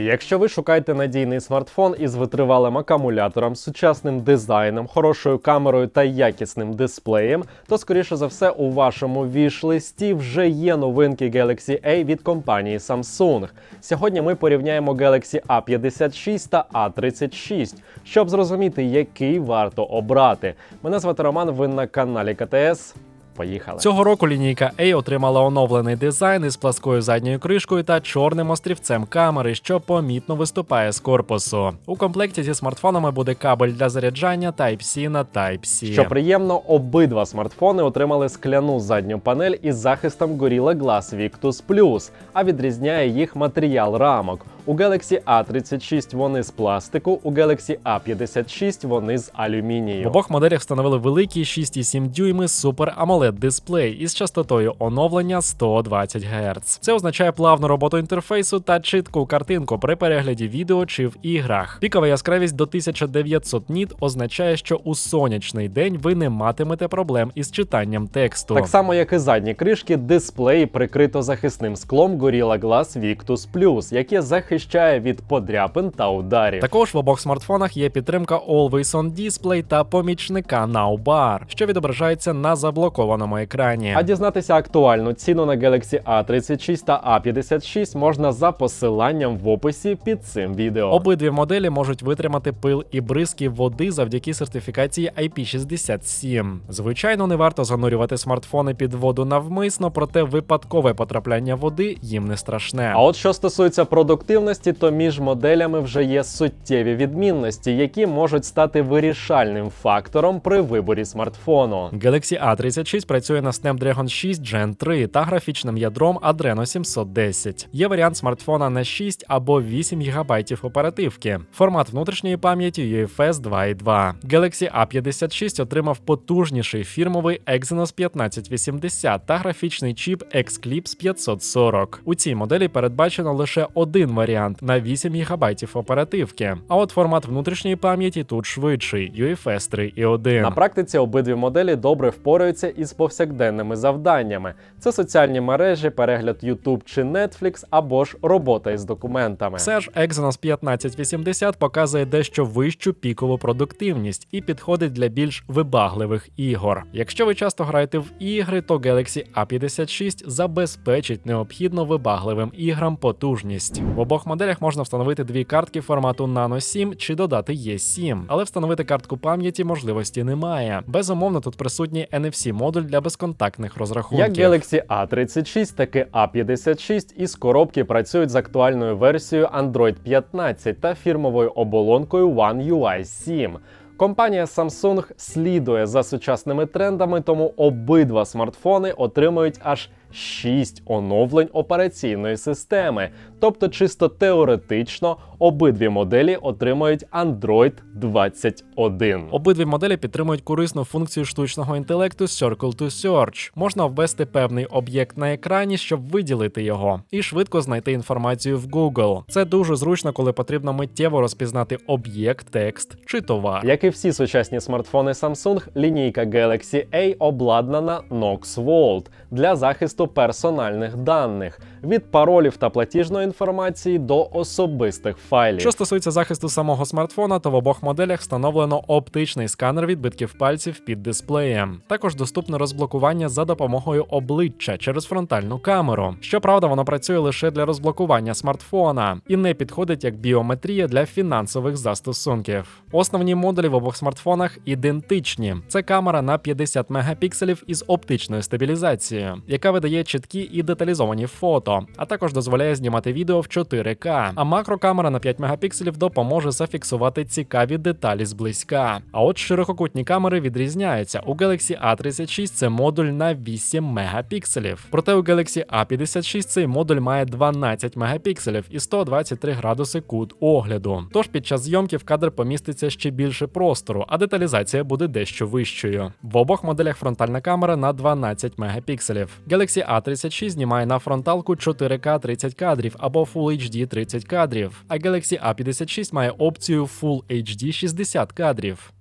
Якщо ви шукаєте надійний смартфон із витривалим акумулятором, сучасним дизайном, хорошою камерою та якісним дисплеєм, то скоріше за все у вашому віш-листі вже є новинки Galaxy A від компанії Samsung. Сьогодні ми порівняємо Galaxy A56 та A36, щоб зрозуміти, який варто обрати. Мене звати Роман. Ви на каналі КТС. Поїхали. Цього року лінійка A отримала оновлений дизайн із пласкою задньою кришкою та чорним острівцем камери, що помітно виступає з корпусу. У комплекті зі смартфонами буде кабель для заряджання Type-C на Type-C. Що приємно, обидва смартфони отримали скляну задню панель із захистом Gorilla Glass Victus Plus, а відрізняє їх матеріал рамок. У Galaxy A36 вони з пластику, у Galaxy A56 вони з алюмінію. В обох моделях встановили великий 6,7 дюйми Super AMOLED дисплей із частотою оновлення 120 Гц. Це означає плавну роботу інтерфейсу та чітку картинку при перегляді відео чи в іграх. Пікова яскравість до 1900 ніт означає, що у сонячний день ви не матимете проблем із читанням тексту. Так само, як і задні кришки, дисплей прикрито захисним склом Gorilla Glass Victus Plus, яке захищає від подряпин та ударів. Також в обох смартфонах є підтримка Always On Display та помічника Now Bar, що відображається на заблокованому екрані. А дізнатися актуальну ціну на Galaxy A36 та A56 можна за посиланням в описі під цим відео. Обидві моделі можуть витримати пил і бризки води завдяки сертифікації IP67. Звичайно, не варто занурювати смартфони під воду навмисно, проте випадкове потрапляння води їм не страшне. А от що стосується продуктивності, то між моделями вже є суттєві відмінності, які можуть стати вирішальним фактором при виборі смартфону. Galaxy A36 працює на Snapdragon 6 Gen 3 та графічним ядром Adreno 710. Є варіант смартфона на 6 або 8 ГБ оперативки. Формат внутрішньої пам'яті UFS 2.2. Galaxy A56 отримав потужніший фірмовий Exynos 1580 та графічний чіп Xclipse 540. У цій моделі передбачено лише один варіант на 8 ГБ оперативки. А от формат внутрішньої пам'яті тут швидший UFS 3.1. На практиці обидві моделі добре впораються із повсякденними завданнями: це соціальні мережі, перегляд YouTube чи Netflix, або ж робота із документами. Все ж Exynos 1580 показує дещо вищу пікову продуктивність і підходить для більш вибагливих ігор. Якщо ви часто граєте в ігри, то Galaxy A56 забезпечить необхідно вибагливим іграм потужність. В обох моделях можна встановити дві картки формату Nano 7 чи додати E7, але встановити картку пам'яті можливості немає. Безумовно, тут присутній NFC-модуль для безконтактних розрахунків. Як Galaxy A36, так і A56 із коробки працюють з актуальною версією Android 15 та фірмовою оболонкою One UI 7. Компанія Samsung слідує за сучасними трендами, тому обидва смартфони отримують аж 6 оновлень операційної системи. Тобто, чисто теоретично, обидві моделі отримають Android 21. Обидві моделі підтримують корисну функцію штучного інтелекту Circle to Search. Можна ввести певний об'єкт на екрані, щоб виділити його, і швидко знайти інформацію в Google. Це дуже зручно, коли потрібно миттєво розпізнати об'єкт, текст чи товар. Як і всі сучасні смартфони Samsung, лінійка Galaxy A обладнана Knox Vault для захисту персональних даних від паролів та платіжної інформації до особистих файлів. Що стосується захисту самого смартфона, то в обох моделях встановлено оптичний сканер відбитків пальців під дисплеєм. Також доступне розблокування за допомогою обличчя через фронтальну камеру. Щоправда, воно працює лише для розблокування смартфона і не підходить як біометрія для фінансових застосунків. Основні модулі в обох смартфонах ідентичні. Це камера на 50 мегапікселів із оптичною стабілізацією, яка видає чіткі і деталізовані фото, а також дозволяє знімати відео в 4К. А макрокамера на 5 мегапікселів допоможе зафіксувати цікаві деталі зблизька. А от ширококутні камери відрізняються. У Galaxy A36 це модуль на 8 мегапікселів. Проте у Galaxy A56 цей модуль має 12 мегапікселів і 123 градуси кут огляду. Тож під час зйомки в кадр поміститься ще більше простору, а деталізація буде дещо вищою. В обох моделях фронтальна камера на 12 мегапікселів. Galaxy A36 знімає на фронталку 4К 30 кадрів або Full HD 30 кадрів, а Galaxy A56 має опцію Full HD 60 кадрів.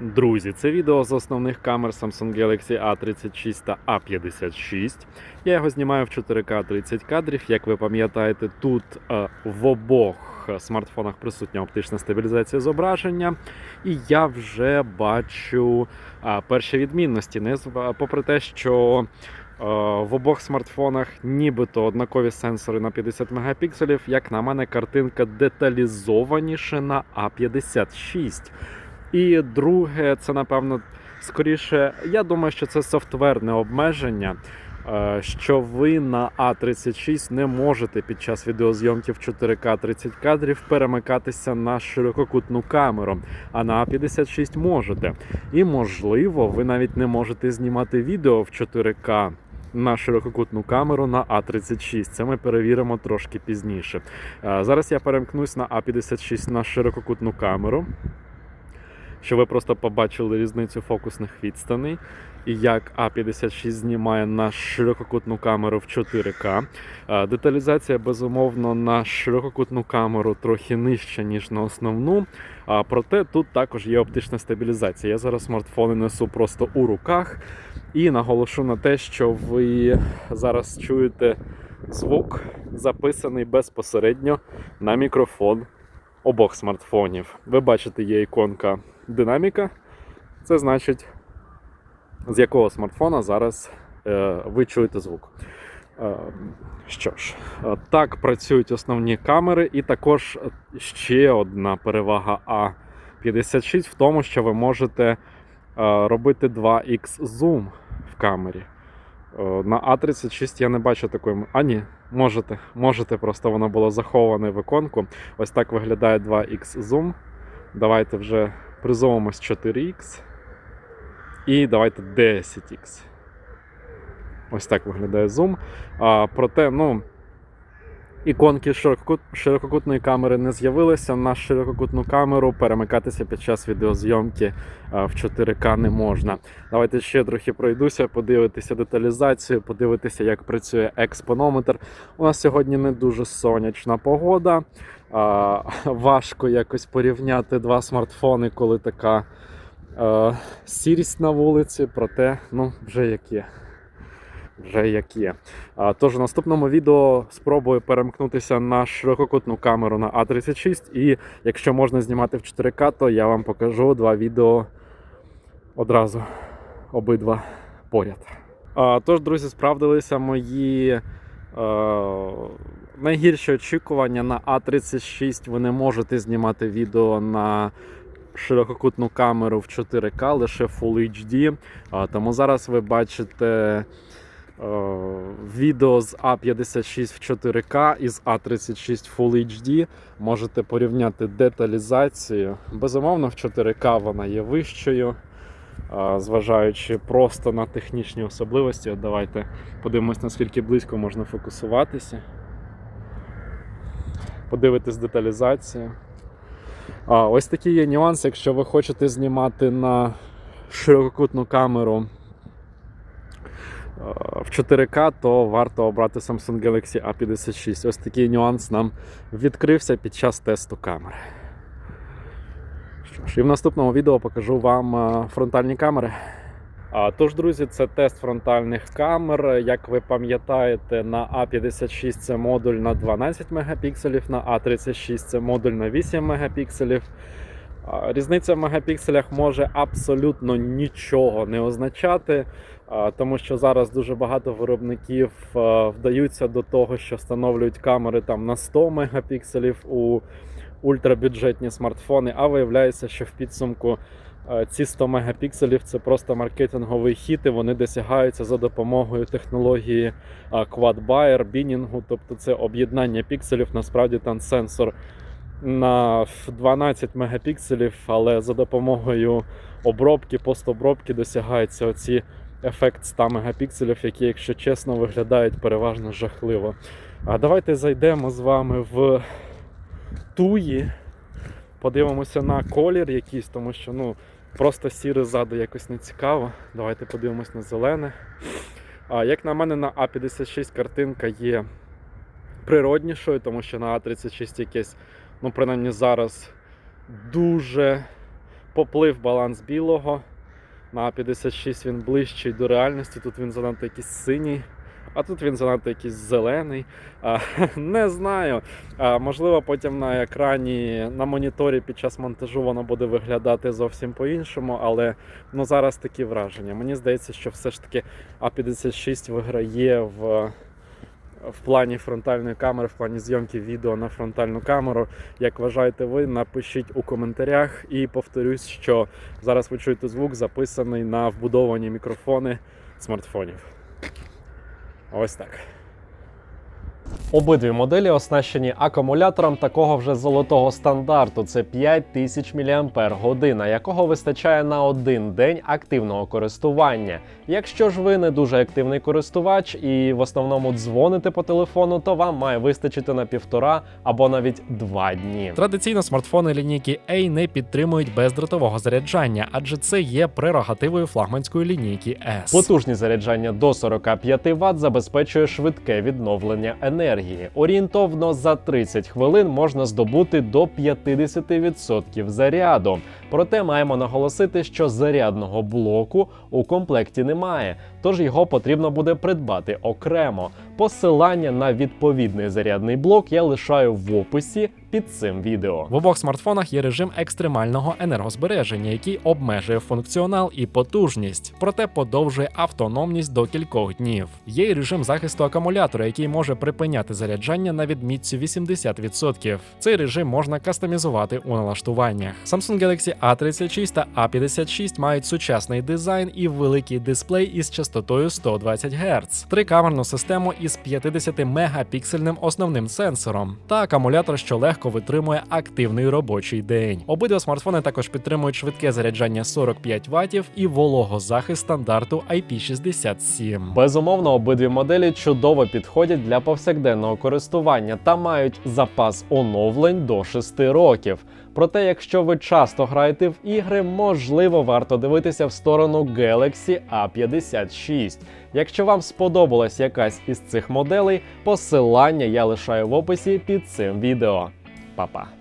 Друзі, це відео з основних камер Samsung Galaxy A36 та A56. Я його знімаю в 4К 30 кадрів. Як ви пам'ятаєте, тут е, в обох смартфонах присутня оптична стабілізація зображення, і я вже бачу е, перші відмінності. Не зв- попри те, що е, в обох смартфонах нібито однакові сенсори на 50 мегапікселів, як на мене, картинка деталізованіше на A56. І друге, це напевно скоріше, я думаю, що це софтверне обмеження, е, що ви на А36 не можете під час відеозйомки в 4К 30 кадрів перемикатися на ширококутну камеру, а на А56 можете. І можливо, ви навіть не можете знімати відео в 4К. На ширококутну камеру на А36. Це ми перевіримо трошки пізніше. Е, Зараз я перемкнусь на А56 на ширококутну камеру щоб ви просто побачили різницю фокусних відстаней і як А56 знімає на ширококутну камеру в 4К. Е, Деталізація, безумовно, на ширококутну камеру трохи нижча, ніж на основну. А проте тут також є оптична стабілізація. Я зараз смартфони несу просто у руках і наголошу на те, що ви зараз чуєте звук, записаний безпосередньо на мікрофон обох смартфонів. Ви бачите, є іконка динаміка. Це значить, з якого смартфона зараз е, ви чуєте звук. Е, що ж, е, так працюють основні камери, і також ще одна перевага А56 в тому, що ви можете робити 2х зум в камері. На А36 я не бачу такої. А, ні, можете. Можете, просто воно було заховане в іконку. Ось так виглядає 2х зум. Давайте вже призовемось 4х. І давайте 10х. Ось так виглядає зум. А, проте, ну, іконки ширококут, ширококутної камери не з'явилися. На ширококутну камеру перемикатися під час відеозйомки в 4К не можна. Давайте ще трохи пройдуся, подивитися деталізацію, подивитися, як працює експонометр. У нас сьогодні не дуже сонячна погода. Важко якось порівняти два смартфони, коли така е, сірість на вулиці, проте ну, вже як є. Вже як є. А, тож в наступному відео спробую перемкнутися на ширококутну камеру на А36. І якщо можна знімати в 4К, то я вам покажу два відео одразу обидва поряд. А, тож, друзі, справдилися мої е, найгірші очікування на А36. Ви не можете знімати відео на ширококутну камеру в 4К, лише Full HD. Тому зараз ви бачите. е, Відео з А56 в 4К і з А36 Full HD можете порівняти деталізацію. Безумовно, в 4К вона є вищою, зважаючи просто на технічні особливості. От Давайте подивимось, наскільки близько можна фокусуватися. Подивитись деталізацію. А, ось такий є нюанс, якщо ви хочете знімати на ширококутну камеру е, в 4К, то варто обрати Samsung Galaxy A56. Ось такий нюанс нам відкрився під час тесту камери. Що ж, і в наступному відео покажу вам е, фронтальні камери. Тож, друзі, це тест фронтальних камер. Як ви пам'ятаєте, на А56 це модуль на 12 мегапікселів, на А36 це модуль на 8 мегапікселів. Різниця в мегапікселях може абсолютно нічого не означати, тому що зараз дуже багато виробників вдаються до того, що встановлюють камери там на 100 мегапікселів у ультрабюджетні смартфони, а виявляється, що в підсумку ці 100 мегапікселів це просто маркетинговий хід, і вони досягаються за допомогою технології Bayer, бінінгу, тобто це об'єднання пікселів. Насправді там сенсор на 12 мегапікселів, але за допомогою обробки, постобробки досягається оці ефект 100 мегапікселів, які, якщо чесно, виглядають переважно жахливо. А давайте зайдемо з вами в туї, подивимося на колір якийсь, тому що ну, просто сіре ззаду якось не цікаво. Давайте подивимось на зелене. А, як на мене, на А56 картинка є природнішою, тому що на А36 якесь, ну принаймні зараз дуже поплив баланс білого. На А56 він ближчий до реальності. Тут він занадто якийсь синій, а тут він занадто якийсь зелений. А, не знаю. А, можливо, потім на екрані на моніторі під час монтажу воно буде виглядати зовсім по-іншому, але ну зараз такі враження. Мені здається, що все ж таки А56 виграє в. В плані фронтальної камери, в плані зйомки відео на фронтальну камеру. Як вважаєте ви, напишіть у коментарях і повторюсь, що зараз ви чуєте звук, записаний на вбудовані мікрофони смартфонів. Ось так. Обидві моделі оснащені акумулятором такого вже золотого стандарту. Це 5000 мАч, якого вистачає на один день активного користування. Якщо ж ви не дуже активний користувач і в основному дзвоните по телефону, то вам має вистачити на півтора або навіть два дні. Традиційно смартфони лінійки A не підтримують бездротового заряджання, адже це є прерогативою флагманської лінійки S. Потужність заряджання до 45 Вт забезпечує швидке відновлення енергії. Орієнтовно за 30 хвилин можна здобути до 50% заряду. Проте маємо наголосити, що зарядного блоку у комплекті немає, тож його потрібно буде придбати окремо. Посилання на відповідний зарядний блок я лишаю в описі під цим відео. В обох смартфонах є режим екстремального енергозбереження, який обмежує функціонал і потужність, проте подовжує автономність до кількох днів. Є й режим захисту акумулятора, який може припиняти заряджання на відмітці 80%. Цей режим можна кастомізувати у налаштуваннях. Samsung Galaxy A36 та A56 мають сучасний дизайн і великий дисплей із частотою 120 Гц, трикамерну систему із 50 мегапіксельним основним сенсором та акумулятор, що легко витримує активний робочий день. Обидва смартфони також підтримують швидке заряджання 45 Вт і вологозахист стандарту IP67. Безумовно, обидві моделі чудово підходять для повсякденного користування та мають запас оновлень до 6 років. Проте, якщо ви часто граєте в ігри, можливо, варто дивитися в сторону Galaxy A56. Якщо вам сподобалась якась із цих моделей, посилання я лишаю в описі під цим відео. Па-па!